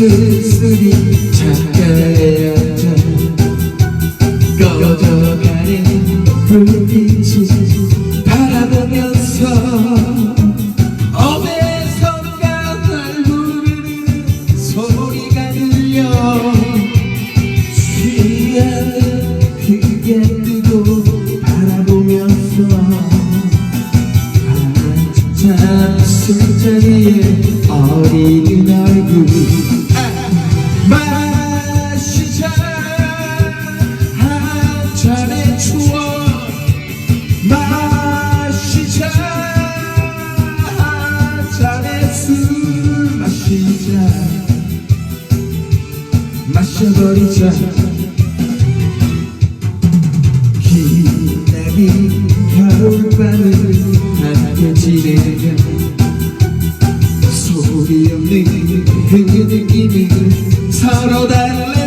쓸쓸히 창가에 앉아 꺼져가는 불빛을 바라보면서 어디선가 날 부르는 소리가 들려. 취하는 그게 뜨고 바라보면서 한참 술자리에 어린 얼굴 마셔버리자 기나긴 겨울밤을 함께 지내며 소리 없는 그 느낌을 서로 달래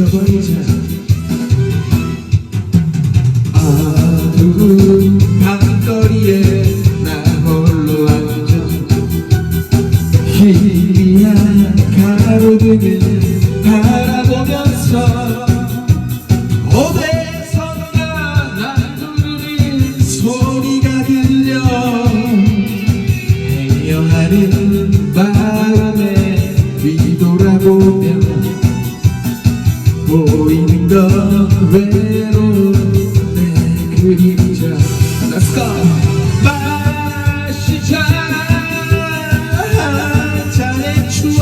잊어버리자 어두운 밤거리에 나 홀로 가로등을 바라보면서 어디선가 날 부르는 소리가 들려. 행여하는 바람에 뒤돌아보며 건 외로운 내 그림자 Let's go 마시자 한 잔의 추억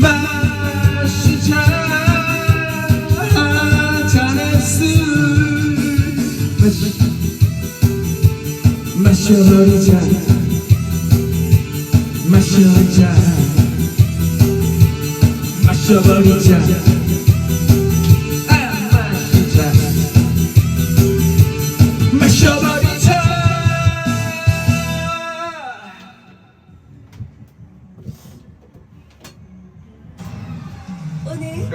마시자 한 잔의 술 마시, 마셔버리자 마셔자. 마셔버리자 오늘